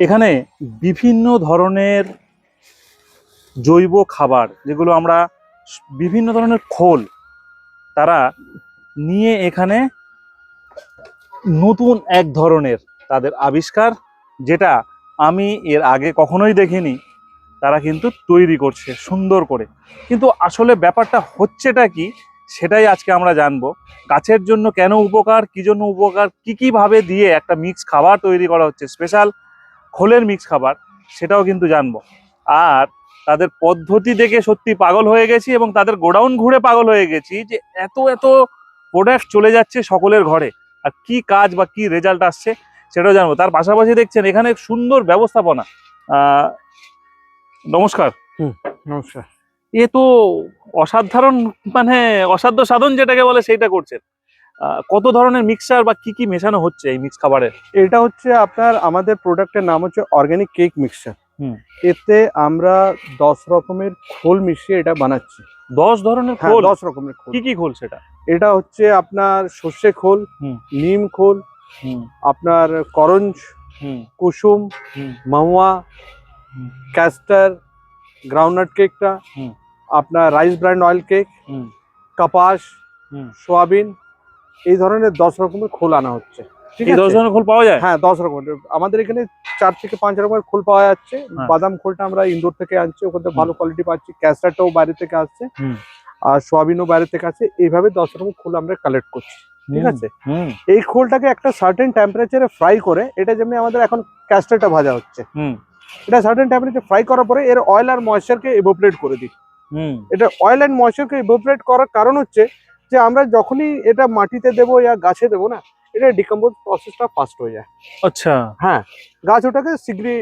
এখানে বিভিন্ন ধরনের জৈব খাবার, যেগুলো আমরা বিভিন্ন ধরনের খোল, তারা নিয়ে এখানে নতুন এক ধরনের তাদের আবিষ্কার, যেটা আমি এর আগে কখনোই দেখিনি। তারা কিন্তু তৈরি করছে সুন্দর করে। কিন্তু আসলে ব্যাপারটা হচ্ছেটা কি, সেটাই আজকে আমরা জানব। গাছের জন্য কেন উপকার, কি জন্য উপকার, কি কি ভাবে দিয়ে একটা মিক্স খাবার তৈরি করা হচ্ছে স্পেশাল খোলের মিক্স খাবার সেটাও কিন্তু জানব। আর তাদের পদ্ধতি দেখে সত্যি পাগল হয়ে গেছি এবং তাদের গোডাউন ঘুরে পাগল হয়ে গেছি যে এত এত প্রোডাক্ট চলে যাচ্ছে সকলের ঘরে। আর কি কাজ বা কি রেজাল্ট আসছে সেটাও জানব। তার পাশাপাশি দেখছেন এখানে সুন্দর ব্যবস্থাপনা। নমস্কার। নমস্কার। এ তো অসাধারণ মানে অসাধ্য সাধন যেটাকে বলে সেইটা করছেন। কত ধরনের মিক্সচার বা কি কি মেশানো হচ্ছে এই মিক্স খাবারে এটা হচ্ছে আপনার আমাদের প্রোডাক্টের নাম হচ্ছে অর্গানিক কেক মিক্সচার এতে আমরা দশ রকমের খোল মিশিয়ে এটা বানাচ্ছি। দশ ধরনের হ্যাঁ খোল? দশ রকমের খোল। কি কি খোল সেটা? এটা হচ্ছে আপনার সর্ষে খোল নিম খোল আপনার করঞ্জ কুসুম মাহুয়া ক্যাস্টার গ্রাউন্ডনাট কেকটা আপনার রাইস ব্র্যান্ড অয়েল কেক কাপাস সোয়াবিন এই ধরনের দশ রকমের খোল আনা হচ্ছে। দশ ধরনের খোল পাওয়া যায়? হ্যাঁ দশ রকমের আমাদের এখানে চার থেকে পাঁচ রকমের খোল পাওয়া যাচ্ছে। হ্যাঁ। বাদাম খোলটা আমরা ইন্দোর থেকে আনছি ওখান থেকে ভালো কোয়ালিটি পাচ্ছি। বাইরে থেকে আসছে। আর সোয়াবিনও বাইরে থেকে আসছে। এইভাবে দশ রকম খোল আমরা কালেক্ট করছি। ঠিক আছে? এই খোলটাকে একটা সার্টেন টেম্পারেচারে ফ্রাই করে এটা যেমনি আমাদের এখন ক্যাস্টারটা ভাজা হচ্ছে। হুম। এটা সার্টেন টেম্পারেচার ফ্রাই করার পরে এর অয়েল আর ময়েশ্চারকে ইভোপারেট করে দিই। হুম। এটা অয়েল অ্যান্ড ময়েশ্চারকে ইভোপারেট করার কারণ হচ্ছে যে আমরা যখনই এটা মাটিতে দেবো ইয়া গাছে দেবো না এটা ডিকম্পোজ প্রসেসটা ফাস্ট হয়ে যায়। আচ্ছা। হ্যাঁ গাছ ওটাকে শীঘ্রই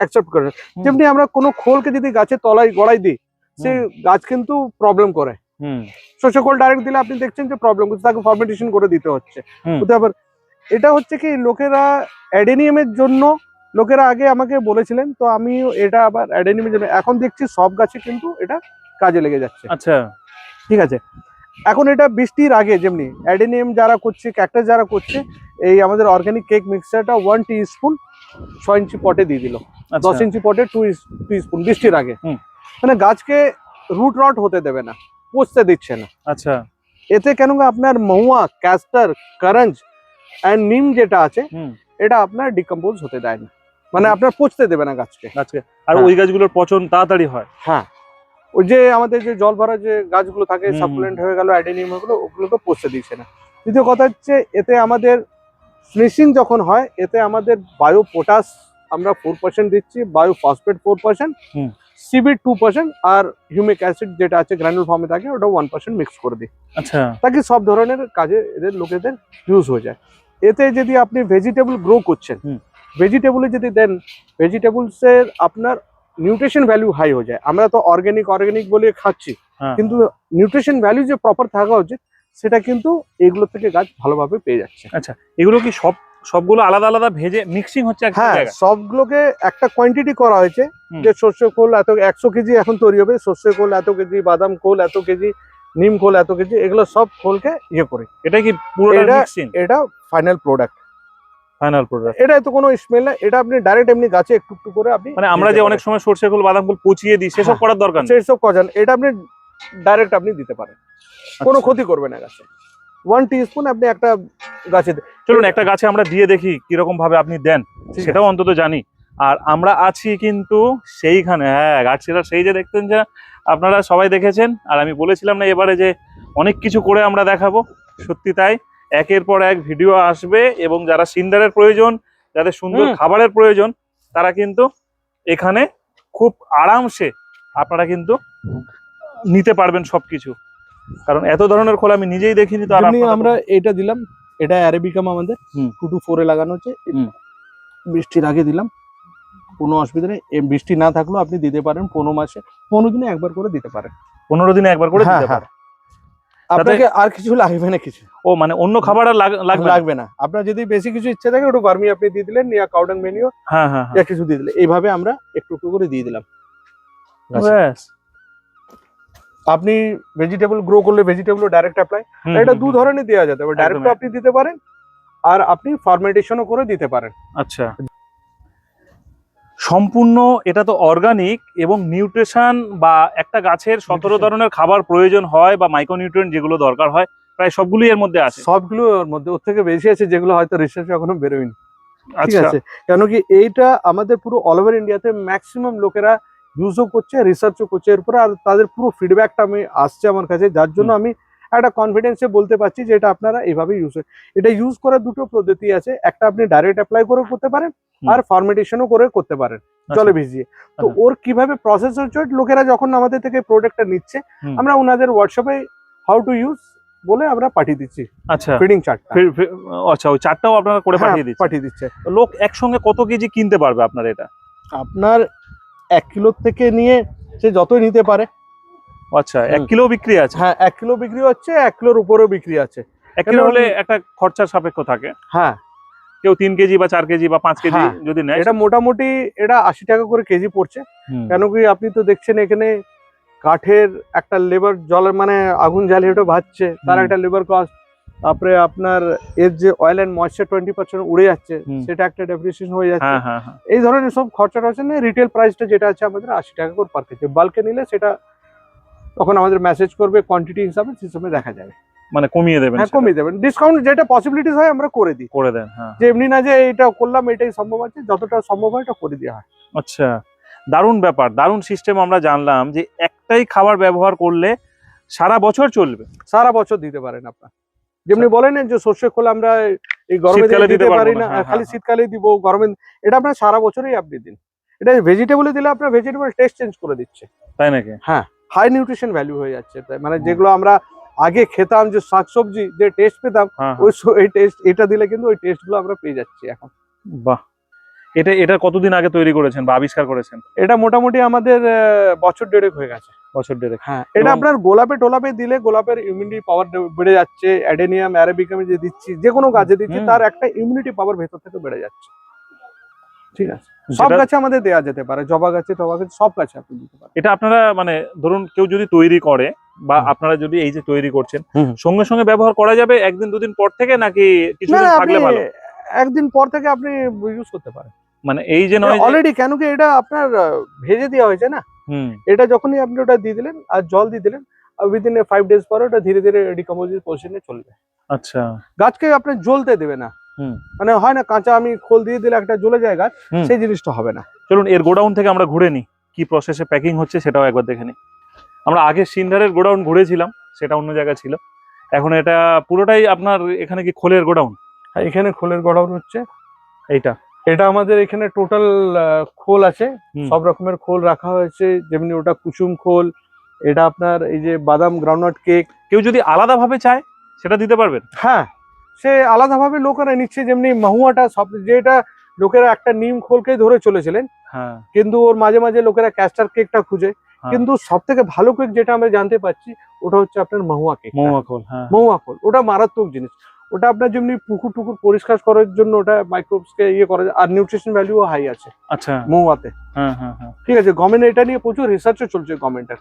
অ্যাকসেপ্ট করে যেমনি আমরা কোনো খোলকে যদি গাছের তলায় গড়াই দিই সে গাছ কিন্তু প্রবলেম করে। খোল ডাইরেক্ট দিলে আপনি দেখছেন যে প্রবলেম করছে তাকে ফার্মেন্টেশন করে দিতে হচ্ছে। বুঝতে আবার এটা হচ্ছে কি লোকেরা অ্যাডেনিয়ামের জন্য লোকেরা আগে আমাকে বলেছিলেন তো আমি এটা আবার অ্যাডেনিয়ামের জন্য এখন দেখছি সব গাছে কিন্তু এটা কাজে লেগে যাচ্ছে। আচ্ছা। ঠিক আছে? এখন এটা বৃষ্টির আগে যেমনি অ্যাডেনিয়াম যারা করছে ক্যাক্টাস যারা করছে এই আমাদের অর্গানিক কেক মিক্সচারটা ওয়ান টি স্পুন ছয় ইঞ্চি পটে দিয়ে দিল। আচ্ছা। দশ ইঞ্চি পটে টু টু স্পুন বৃষ্টির আগে। মানে গাছকে রুট রট হতে দেবে না পচতে দিচ্ছে না। আচ্ছা। এতে কেন আপনার মহুয়া ক্যাস্টার কারঞ্জ অ্যান্ড নিম যেটা আছে এটা আপনার ডিকম্পোজ হতে দেয় না। মানে আপনার পচতে দেবে না গাছকে। আজকে আর হ্যাঁ। ওই গাছগুলোর পচন তাড়াতাড়ি হয়। হ্যাঁ। ওই যে আমাদের যে জল ভরা যে গাছগুলো থাকে হুম, সাপ্লিমেন্ট হয়ে গেল অ্যাডেনিয়াম হয়ে গেলো ওগুলোকে পচতে দিচ্ছে না। দ্বিতীয় কথা হচ্ছে এতে আমাদের ফিনিশিং যখন হয় এতে আমাদের বায়ো পটাশ আমরা ফোর পার্সেন্ট দিচ্ছি bio phosphate four percent CB two percent আর হিউমিক অ্যাসিড যেটা আছে গ্র্যানুল ফর্মে থাকে ওটা ওয়ান পার্সেন্ট মিক্স করে দিই। আচ্ছা। তাকে সব ধরনের কাজে এদের লোকেদের ইউজ হয়ে যায়। এতে যদি আপনি ভেজিটেবল গ্রো করছেন ভেজিটেবলে যদি দেন ভেজিটেবলসের আপনার নিউট্রিশন ভ্যালু হাই হয়ে যায়। আমরা তো অর্গানিক অর্গানিক বলে খাচ্ছি। হ্যাঁ। কিন্তু নিউট্রিশন ভ্যালু যে প্রপার থাকা উচিত সেটা কিন্তু এগুলো থেকে গাছ ভালোভাবে পেয়ে যাচ্ছে। আচ্ছা এগুলো কি সব সবগুলো আলাদা আলাদা ভেজে মিক্সিং হচ্ছে হ্যাঁ সবগুলোকে একটা কোয়ান্টিটি করা হয়েছে। যে শস্য খোল এত একশো কেজি এখন তৈরি হবে। শস্য খোল এত কেজি বাদাম খোল এত কেজি নিম খোল এত কেজি এগুলো সব খোলকে ইয়ে করে। এটা কি মিক্সিং এটা ফাইনাল প্রোডাক্ট ফাইনাল প্রোডাক্ট এটা তো কোনো স্মেল না এটা আপনি ডাইরেক্ট এমনি গাছে একটু একটু করে আপনি মানে আমরা যে অনেক সময় সর্ষে ফুল বাদাম ফুল পচিয়ে দিই সেসব হ্যাঁ। করার দরকার নেই। সেই সব কজান এটা আপনি ডাইরেক্ট আপনি দিতে পারেন। কোনো আচ্ছা। ক্ষতি করবে না গাছে। ওয়ান স্পুন আপনি একটা গাছে চলুন একটা গাছে আমরা দিয়ে দেখি কীরকম ভাবে আপনি দেন। সেটাও অন্তত জানি। আর আমরা আছি কিন্তু সেইখানে হ্যাঁ গাছটা সেই যে দেখতেন যে আপনারা সবাই দেখেছেন। আর আমি বলেছিলাম না এবারে যে অনেক কিছু করে আমরা দেখাবো। সত্যি তাই। একের পর এক ভিডিও আসবে এবং যারা সিন্ডারের প্রয়োজন যাদের সুন্দর খাবারের প্রয়োজন তারা কিন্তু এখানে খুব আরামসে আপনারা কিন্তু নিতে পারবেন সবকিছু। কারণ এত ধরনের খোলা আমি নিজেই দেখিনি তো আমরা এটা দিলাম এটা অ্যারেবিকাম আমাদের। টু টু ফোরে লাগানো হচ্ছে বৃষ্টির আগে দিলাম কোনো অসুবিধা নেই বৃষ্টি না থাকলেও আপনি দিতে পারেন পনেরো মাসে পনেরো দিনে একবার করে দিতে পারেন। পনেরো দিনে একবার করে হ্যাঁ, দিতে হ্যাঁ। আপনাকে আর কিছু লাগবে না কিছু। ও মানে অন্য খাবার আর লাগবে? লাগবে না। আপনার যদি বেশি কিছু ইচ্ছে থাকে ওটা বার্মি আপনি দিয়ে দিলেন ইয়া কাউডাং মেনিও হ্যাঁ হ্যাঁ হ্যাঁ। ইয়া কিছু দিয়ে দিলেন। এইভাবে আমরা একটু একটু করে দিয়ে দিলাম। ব্যাস। আপনি ভেজিটেবল গ্রো করলে ভেজিটেবল ডাইরেক্ট অ্যাপ্লাই এটা দু ধরনের দেওয়া যেতে পারে। ডাইরেক্ট আপনি দিতে পারেন আর আপনি ফার্মেন্টেশনও করে দিতে পারেন। আচ্ছা। সম্পূর্ণ এটা তো অর্গানিক এবং নিউট্রিশন বা একটা গাছের সতেরো ধরনের খাবার প্রয়োজন হয় বা মাইক্রোনিউট্রিয়েন্ট যেগুলো দরকার হয় প্রায় সবগুলোই এর মধ্যে আছে। সবগুলো এর মধ্যে ওর থেকে বেশি আছে যেগুলো হয়তো রিসার্চ এখনও বেরোয়নি। ঠিক আচ্ছা। আছে? কেন কি এইটা আমাদের পুরো অল ওভার ইন্ডিয়াতে ম্যাক্সিমাম লোকেরা ইউজও করছে রিসার্চও করছে। এরপরে আর তাদের পুরো ফিডব্যাকটা আমি আসছে আমার কাছে যার জন্য আমি একটা কনফিডেন্সে বলতে পারছি যে এটা আপনারা এইভাবে ইউজ এটা ইউজ করার দুটো পদ্ধতি আছে। একটা আপনি ডাইরেক্ট অ্যাপ্লাই করেও করতে পারেন। আর ফার্মেন্টেশনও করে করতে পারেন জলে ভিজিয়ে। তো আচ্ছা। ওর কীভাবে প্রসেস হচ্ছে লোকেরা যখন আমাদের থেকে প্রোডাক্টটা নিচ্ছে আমরা ওনাদের হোয়াটসঅ্যাপে হাউ টু ইউজ বলে আমরা পাঠিয়ে দিচ্ছি আচ্ছা। ফিডিং ফির- আচ্ছা ওই চার্টটাও আপনারা করে হ্যাঁ, পাঠিয়ে দিচ্ছেন। পাঠিয়ে দিচ্ছে। লোক একসঙ্গে কত কেজি কিনতে পারবে আপনার এটা? আপনার এক কিলো থেকে নিয়ে সে যতই নিতে পারে। আচ্ছা এক কিলো বিক্রি আছে? হ্যাঁ এক কিলো বিক্রি হচ্ছে এক কিলোর উপরেও বিক্রি আছে। এক কিলো হলে একটা খরচার সাপেক্ষ থাকে। হ্যাঁ কেউ তিন কেজি বা চার কেজি বা পাঁচ কেজি হ্যাঁ, যদি নেয় এটা মোটামুটি এটা আশি টাকা করে কেজি পড়ছে। কেন কি আপনি তো দেখছেন এখানে কাঠের একটা লেবার জলের মানে আগুন জ্বালিয়ে ওটা ভাজছে তার একটা লেবার কস্ট তারপরে আপনার এর যে oil and moisture twenty percent উড়ে যাচ্ছে সেটা একটা ডেপ্রিসিয়েশন হয়ে যাচ্ছে। হ্যাঁ হ্যাঁ এই ধরনের সব খরচা রয়েছে না রিটেল প্রাইসটা যেটা আছে আমাদের আশি টাকা করে পার কেজি। বাল্কে নিলে সেটা তখন আমাদের মেসেজ করবে কোয়ান্টিটি হিসাবে সিস্টেমে দেখা যাবে। মানে কমিয়ে দেবেন হ্যাঁ কমিয়ে দেবেন। ডিসকাউন্ট যেটা পসিবিলিটিস হয় আমরা করে দিই। করে দেন হ্যাঁ। যে এমনি না যে এটা করলাম এটাই সম্ভব আছে যতটা সম্ভব হয় এটা করে দেওয়া হয়। আচ্ছা দারুণ ব্যাপার দারুণ সিস্টেম আমরা জানলাম যে একটাই খাবার ব্যবহার করলে সারা বছর চলবে। সারা বছর দিতে পারেন আপনার। যেমনি বলেন যে সর্ষে খোল আমরা এই গরমে শীতকালে দিতে পারি না, হ্যাঁ, খালি হ্যাঁ, শীতকালেই দিব গরমে এটা আপনার সারা বছরই আপনি দিন। এটা ভেজিটেবলে দিলে আপনার ভেজিটেবল টেস্ট চেঞ্জ করে দিচ্ছে। তাই নাকি? হ্যাঁ হাই নিউট্রিশন ভ্যালু হয়ে যাচ্ছে। মানে যেগুলো আমরা আগে খেতাম যে শাকসবজি যে টেস্ট পেতাম হ্যাঁ ওই এই টেস্ট এটা দিলে কিন্তু ওই টেস্টগুলো আমরা পেয়ে যাচ্ছি এখন। হ্যাঁ, বাহ। এটা এটা কতদিন আগে তৈরি করেছেন বা আবিষ্কার করেছেন? এটা মোটামুটি আমাদের বছর দেড়েক হয়ে গেছে। বছর দেড়েক। হ্যাঁ এটা আপনার গোলাপে টোলাপে দিলে গোলাপের ইমিউনিটি পাওয়ার বেড়ে যাচ্ছে অ্যাডেনিয়াম অ্যারাবিকামে যে দিচ্ছি যে কোনো গাছে দিচ্ছি তার একটা ইমিউনিটি পাওয়ার ভেতর থেকে বেড়ে যাচ্ছে। ঠিক আছে? সব গাছে আমাদের দেওয়া যেতে পারে জবা গাছে টবা গাছে সব গাছে আপনি দিতে পারেন। এটা আপনারা মানে ধরুন কেউ যদি তৈরি করে বা আপনারা যদি এই যে তৈরি করছেন সঙ্গে সঙ্গে ব্যবহার করা যাবে একদিন দুদিন পর থেকে নাকি কিছুদিন থাকলে ভালো? একদিন পর থেকে আপনি ইউজ করতে পারেন। মানে এই যে নয় অলরেডি কেন কি এটা আপনার ভেজে দেওয়া হয়েছে না? এটা যখনই আপনি ওটা দিয়ে দিলেন আর জল দিয়ে দিলেন উইদিন এ ফাইভ ডেজ পরে ওটা ধীরে ধীরে ডিকম্পোজিস পজিশনে চলবে। আচ্ছা। গাছকে আপনি জ্বলতে দেবে না। মানে হয় না কাঁচা আমি খোল দিয়ে দিলে একটা জ্বলে যায় গাছ সেই জিনিসটা হবে না। চলুন এর গোডাউন থেকে আমরা ঘুরে নিই কি প্রসেসে প্যাকিং হচ্ছে সেটাও একবার দেখে নিই আমরা আগে সিন্ডারের গোডাউন ঘুরেছিলাম সেটা অন্য জায়গায় ছিল। এখন এটা পুরোটাই আপনার এখানে কি খোলের গোডাউন? আর এখানে খোলের গোডাউন হচ্ছে। এইটা? এটা আমাদের এখানে টোটাল খোল আছে। সব রকমের খোল রাখা হয়েছে। যেমনি ওটা কুসুম খোল এটা আপনার এই যে বাদাম গ্রাউন্ডনাট কেক। কেউ যদি আলাদাভাবে চায় সেটা দিতে পারবেন? হ্যাঁ সে আলাদাভাবে লোকেরা নিচ্ছে। যেমনি মাহুয়াটা সব যেটা লোকেরা একটা নিম খোলকেই ধরে চলেছিলেন। হ্যাঁ। কিন্তু ওর মাঝে মাঝে লোকেরা ক্যাস্টার কেকটা খুঁজে। হ্যাঁ। কিন্তু সব থেকে ভালো কেক যেটা আমরা জানতে পারছি ওটা হচ্ছে আপনার মাহুয়া কেক মহুয়া খোল হ্যাঁ। মহুয়া খোল ওটা মারাত্মক জিনিস। ওটা আপনার যেমনি পুকুর টুকুর পরিষ্কার করার জন্য ওটা মাইক্রোবসকে ইয়ে করা আর নিউট্রিশন ভ্যালুও হাই আছে আচ্ছা। মহুয়াতে। হ্যাঁ হ্যাঁ হ্যাঁ। ঠিক আছে গভর্নমেন্ট এটা নিয়ে প্রচুর রিসার্চও চলছে গভর্নমেন্টের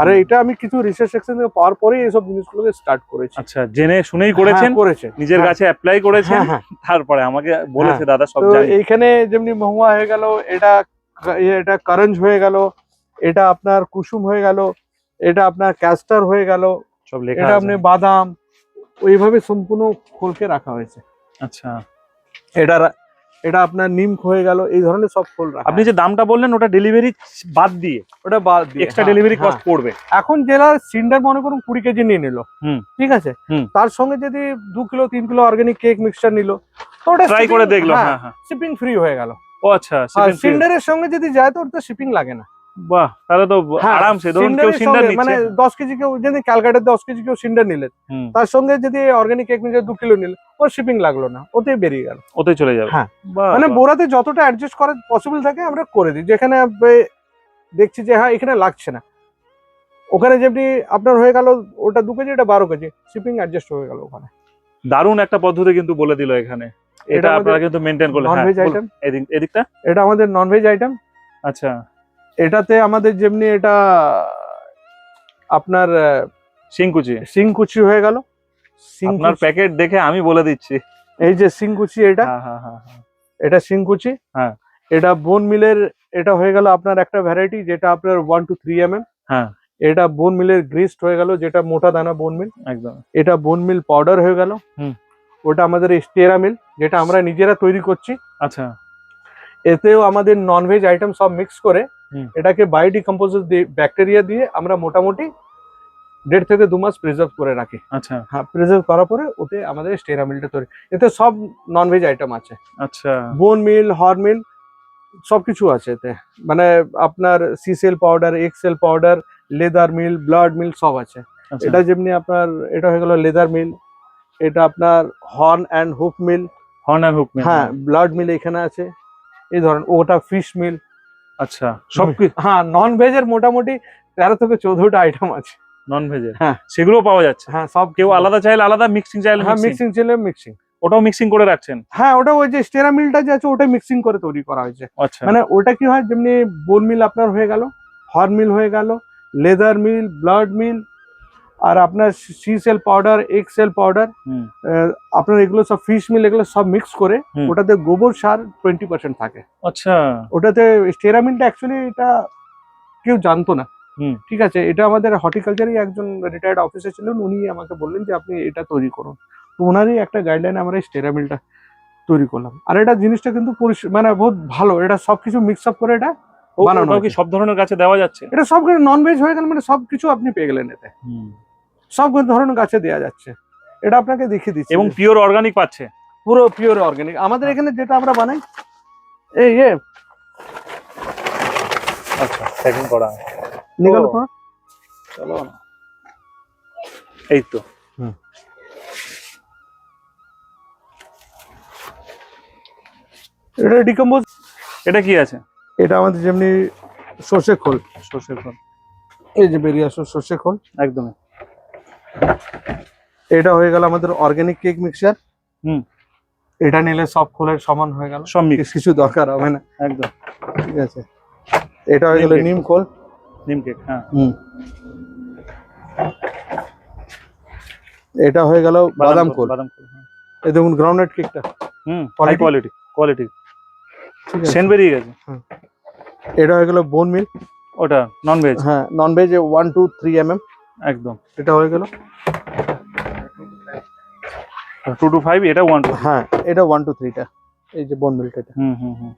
আর এটা আমি কিছু রিসার্চ সেকশন থেকে পাওয়ার পরেই এইসব জিনিসগুলোকে স্টার্ট করেছি। আচ্ছা জেনে শুনেই করেছেন? হ্যাঁ, করেছে। নিজের হ্যাঁ। গাছে অ্যাপ্লাই করেছেন? হ্যাঁ হ্যাঁ। তারপরে আমাকে বলেছে দাদা সব জানি। এইখানে যেমনি মহুয়া হয়ে গেল এটা ইয়ে, এটা করঞ্জ হয়ে গেল এটা আপনার কুসুম হয়ে গেল এটা আপনার ক্যাস্টার হয়ে গেল সব লেখা এটা আপনি বাদাম ওইভাবে সম্পূর্ণ খোলকে রাখা হয়েছে। আচ্ছা। এটা এটা আপনার নিম হয়ে গেল এই ধরনের সব রাখা আপনি যে দামটা বললেন ওটা ডেলিভারি বাদ দিয়ে ওটা বাদ দিয়ে এক্সট্রা ডেলিভারি। কস্ট পড়বে। এখন জেলার সিন্ডার মনে করুন কুড়ি কেজি নিয়ে নিল হুম। ঠিক আছে। তার সঙ্গে যদি দু কিলো তিন কিলো অর্গানিক কেক মিক্সচার নিল তো ওটা ট্রাই করে দেখল শিপিং ফ্রি হয়ে গেল। ও আচ্ছা সিন্ডারের সঙ্গে যদি যায় তো তো শিপিং লাগে না। বাহ তাহলে তো হ্যাঁ, আরামসে ধরুন কেউ সিন্ডার সঙ্গে, মানে নিচ্ছে দশ কেজি কেউ যদি ক্যালকাটার দশ কেজি কেউ সিন্ডার নিলেন তার সঙ্গে যদি অর্গানিক কেক মিক্সচার দু কিলো নিল ওর শিপিং লাগল না ওতেই বেরিয়ে গেল। ওতে চলে যাবে। হ্যাঁ। মানে বোরাতে যতটা অ্যাডজাস্ট করা পসিবল থাকে আমরা করে দিই। যেখানে দেখছি যে হ্যাঁ এখানে লাগছে না। ওখানে যেমনি আপনার হয়ে গেল ওটা দু কেজি এটা বারো কেজি শিপিং অ্যাডজাস্ট হয়ে গেল ওখানে। দারুণ একটা পদ্ধতি কিন্তু বলে দিল এখানে। এটা আপনারা কিন্তু মেনটেন করলে হ্যাঁ ননভেজ আইটেম এদিক- এদিকটা? এটা আমাদের ননভেজ আইটেম আচ্ছা। এটাতে আমাদের যেমনি এটা আপনার সিংকুচি সিংকুচি হয়ে গেল। আপনার প্যাকেট দেখে আমি বলে দিচ্ছি। এই যে সিংকুচি এটা হ্যাঁ হ্যাঁ হ্যাঁ হ্যাঁ। এটা সিংকুচি হ্যাঁ। এটা বোন মিলের এটা হয়ে গেল আপনার একটা ভ্যারাইটি যেটা আপনার one two three M M হ্যাঁ। এটা বোন মিলের গ্রিস্ট হয়ে গেল যেটা মোটা দানা বোন মিল একদম। এটা বোন মিল পাউডার হয়ে গেল। হুম। ওটা আমাদের স্টেরা মিল যেটা আমরা নিজেরা তৈরি করছি। আচ্ছা। এতেও আমাদের ননভেজ আইটেম সব মিক্স করে। এটাকে বায়োডিকম্পোজার দিয়ে ব্যাকটেরিয়া দিয়ে আমরা মোটামুটি দেড় থেকে দু মাস প্রিজার্ভ করে রাখি। আচ্ছা। হ্যাঁ প্রিজার্ভ করার পরে ওতে আমাদের স্টেরা মিলটা তৈরি। এতে সব ননভেজ আইটেম আছে। আচ্ছা। বোন মিল হর্ন মিল সবকিছু আছে এতে। মানে আপনার seashell powder Excel powder leather meal blood meal সব আছে। আচ্ছা। এটা যেমনি আপনার এটা হয়ে গেল লেদার মিল এটা আপনার horn and hoof meal horn and hoof meal হ্যাঁ ব্লাড মিল এখানে আছে। এই ধরেন ওটা ফিশ মিল আচ্ছা সব হ্যাঁ নন ভেজের মোটামুটি তেরো থেকে চোদ্দটা আইটেম আছে। নন ভেজের হ্যাঁ। সেগুলো পাওয়া যাচ্ছে? হ্যাঁ সব কেউ আলাদা চাইলে আলাদা মিক্সিং চাইলে হ্যাঁ মিক্সিং চাইলে মিক্সিং ওটাও মিক্সিং করে রাখছেন? হ্যাঁ ওটা ওই যে স্টেরা মিলটা যে আছে ওটাই মিক্সিং করে তৈরি করা হয়েছে। আচ্ছা। মানে ওটা কি হয় যেমনি বোন মিল আপনার হয়ে গেল হর্ন মিল হয়ে গেল লেদার মিল ব্লাড মিল আর আপনার C sell powder Excel powder আপনার এগুলো সব ফিশ মিল এগুলো সব মিক্স করে ওটাতে গোবর সার টোয়েন্টি পার্সেন্ট থাকে। আচ্ছা। ওটাতে স্টেরামিনটা অ্যাকচুয়ালি এটা কেউ জানতো না। ঠিক আছে এটা আমাদের হর্টিকালচারই একজন রিটায়ার্ড অফিসার ছিলেন উনি আমাকে বললেন যে আপনি এটা তৈরি করুন। তো ওনারই একটা গাইডলাইন আমরা এই স্টেরামিলটা তৈরি করলাম। আর এটা জিনিসটা কিন্তু মানে বহুত ভালো এটা সবকিছু মিক্স আপ করে এটা বানানো সব ধরনের গাছে দেওয়া যাচ্ছে? এটা সব নন ভেজ হয়ে গেল মানে সবকিছু আপনি পেয়ে গেলেন এতে। সব ধরনের গাছে দেওয়া যাচ্ছে। এটা আপনাকে দেখিয়ে দিচ্ছি। এবং পিওর অর্গানিক পাচ্ছে। পুরো পিওর অর্গানিক আমাদের এখানে যেটা আমরা বানাই এই এ আচ্ছা প্যাকিং করা নিগল চলো। এই তো। এটা ডিকম্পোজ এটা কি আছে? এটা আমাদের যেমনি সর্ষে খোল। সর্ষে ফল এই যে বেরিয়ে আসো সর্ষে খোল। একদমই। এটা হয়ে গেল আমাদের অর্গানিক কেক মিক্সচার হুম। এটা নিলে সব খোলের সমান হয়ে গেল। সব মিক্স কিছু দরকার হবে না। একদম। ঠিক আছে। এটা হয়ে গেল নিম খোল। নিম কেক হ্যাঁ। হুম। এটা হয়ে গেল বাদাম খোল বাদাম খোল হ্যাঁ। এই দেখুন গ্রাউন্ডনাট কেকটা হুম হাই কোয়ালিটি কোয়ালিটি ঠিক আছে। সেন বেরিয়ে গেছে। এটা হয়ে গেল বোন মিল ওটা নন ভেজ হ্যাঁ non veg one two three M M একদম। এটা হয়ে গেল? টু টু ফাইভ এটা ওয়ান টু হ্যাঁ এটা ওয়ান টু। থ্রিটা এই যে বোন মিলটা এটা। হুম হুম হুম।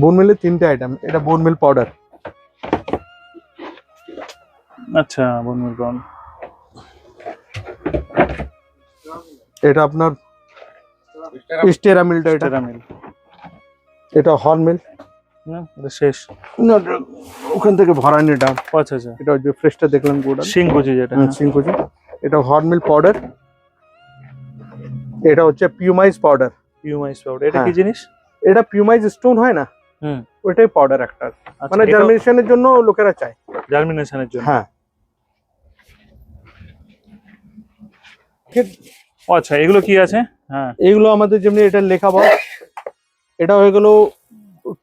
বোন মিলের তিনটে আইটেম এটা বোন মিল পাউডার আচ্ছা বনমুল ব্রাউন এটা আপনার স্টেরা মিলটা এটা। এটা মিল। এটা হর্ন মিল হুম এটা শেষ। না, এটা ওখান থেকে ভরানি এটা আচ্ছা আচ্ছা। এটা যে ফ্রেশটা দেখলাম গোটা। শিংকুচি যেটা সিংকুচি। এটা হর্ন মিল পাউডার এটা হচ্ছে পিউমাইজ পাউডার পিউমাইস পাউডার এটা কি হ্যাঁ। জিনিস? এটা পিউমাইজ স্টোন হয় না? হুম। ওইটাই পাউডার একটা। মানে জার্মিনেশনের জন্য লোকেরা চায়। জার্মিনেশনের জন্য। হ্যাঁ। আচ্ছা এগুলো কি আছে? হ্যাঁ। এইগুলো আমাদের যেমনি এটা লেখা বল এটা হয়ে গেল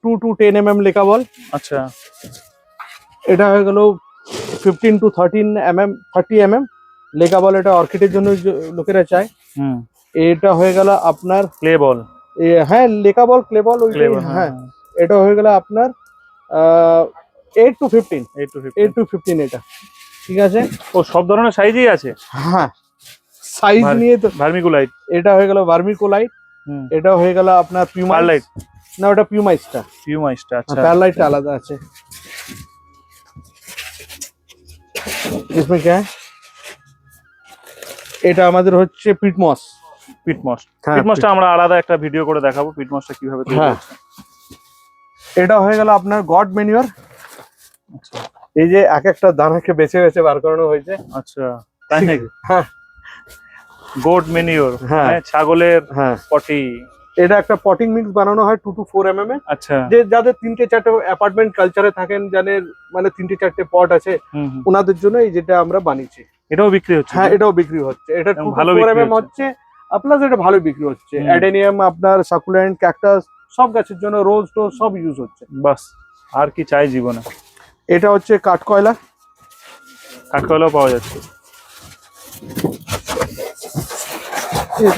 two two ten M M লেখা বল। আচ্ছা। এটা হয়ে গেল fifteen two thirteen M M thirty M M লেখা বল এটা অর্কিডের জন্য লোকেরা চায়। হুম। এটা হয়ে গেল আপনার ক্লে বল। হ্যাঁ লেখা বল ক্লে বল ক্লে বল হ্যাঁ। এটা হয়ে গেল আপনার eight two fifteen eight two eight two fifteen এটা। ঠিক আছে? ও সব ধরনের সাইজই আছে? হ্যাঁ। সাইজ নিয়ে তো ভার্মিকুলাইট। এটা হয়ে গেল ভার্মিকোলাইট। এটা হয়ে গেল আপনার পিউমার পারলাইট। না ওটা পিউমাইটটা পিউমাইসটা আচ্ছা पैरलाइट आलादा আছে इसमें क्या है এটা আমাদের হচ্ছে পিটমস পিটমস হ্যাঁ, পিটমসটা আমরা আলাদা একটা ভিডিও করে দেখাবো পিটমসটা কিভাবে তৈরি হ্যাঁ। হচ্ছে এটা হয়ে গেল আপনার গড ম্যানিওর আচ্ছা এই যে এক একটা দানাকে বেছে বেছে বার করানো হয়েছে আচ্ছা তাই নাকি হ্যাঁ গোট মেনিওর হ্যাঁ। মানে ছাগলের হ্যাঁ পটি এটা একটা পটিং মিক্স বানানো হয় two two four M M এ। আচ্ছা। যে যাদের তিনটে চারটে অ্যাপার্টমেন্ট কালচারে থাকেন যাদের মানে তিনটে চারটে পট আছে। ওনাদের জন্য এই যেটা আমরা বানিয়েছি। এটাও বিক্রি হচ্ছে? হ্যাঁ এটাও বিক্রি হচ্ছে। এটা টু ভালো ফোর এম এম হচ্ছে। প্লাস এটা ভালো বিক্রি হচ্ছে। অ্যাডেনিয়াম আপনার সাকুলেন্ট ক্যাকটাস সব গাছের জন্য রোজ টোজ সব ইউজ হচ্ছে। বাস আর কি চাই জীবনে? এটা হচ্ছে কাঠকয়লা। কাঠকয়লাও পাওয়া যাচ্ছে।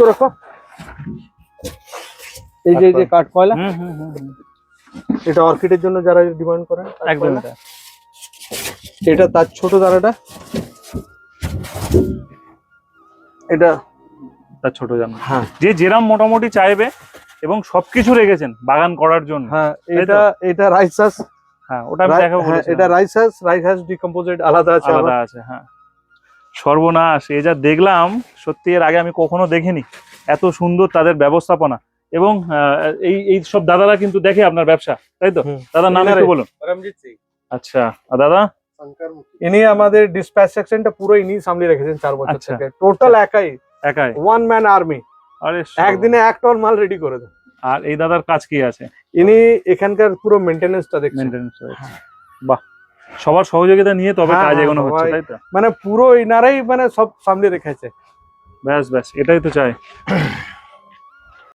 রাখো এই যে যে কাঠ কয়লা। এটা অর্কিডের জন্য যারা ডিমান্ড করেন একদম এটা। তার ছোট দানাটা এটা তার ছোট জানো হ্যাঁ। যে যেরাম মোটামুটি চাইবে এবং সবকিছু রেখেছেন বাগান করার জন্য। হ্যাঁ এটা এটা রাইস হাঁস হ্যাঁ ওটা আমি দেখাবো হ্যাঁ এটা রাইস হাঁস রাইস হাঁস ডিকম্পোজিট আলাদা আছে। আলাদা আছে হ্যাঁ। সর্বনাশ এ যা দেখলাম সত্যি এর আগে আমি কখনো দেখিনি। এত সুন্দর তাদের ব্যবস্থাপনা। এবং এই এই সব দাদারা কিন্তু দেখে আপনার ব্যবসা তাই তো? দাদা নাম একটু বলুন। আচ্ছা আর দাদা? ইনি আমাদের ডিসপ্যাচ সেকশনটা পুরো ইনি সামলে রেখেছেন চার বছর আচ্ছা। থেকে। টোটাল আচ্ছা। একাই। একাই। ওয়ান ম্যান আর্মি আরে একদিনে এক টন মাল রেডি করে দেন। আর এই দাদার কাজ কি আছে? ইনি এখানকার পুরো মেইনটেনেন্সটা দেখছেন। মেইনটেনেন্স বাহ। সবার সহযোগিতা নিয়ে তবে হ্যাঁ, কাজ হ্যাঁ, এগোনো হচ্ছে তাই তো? মানে পুরো ইনারাই মানে সব সামলে রেখেছে। ব্যাস ব্যাস এটাই তো চাই।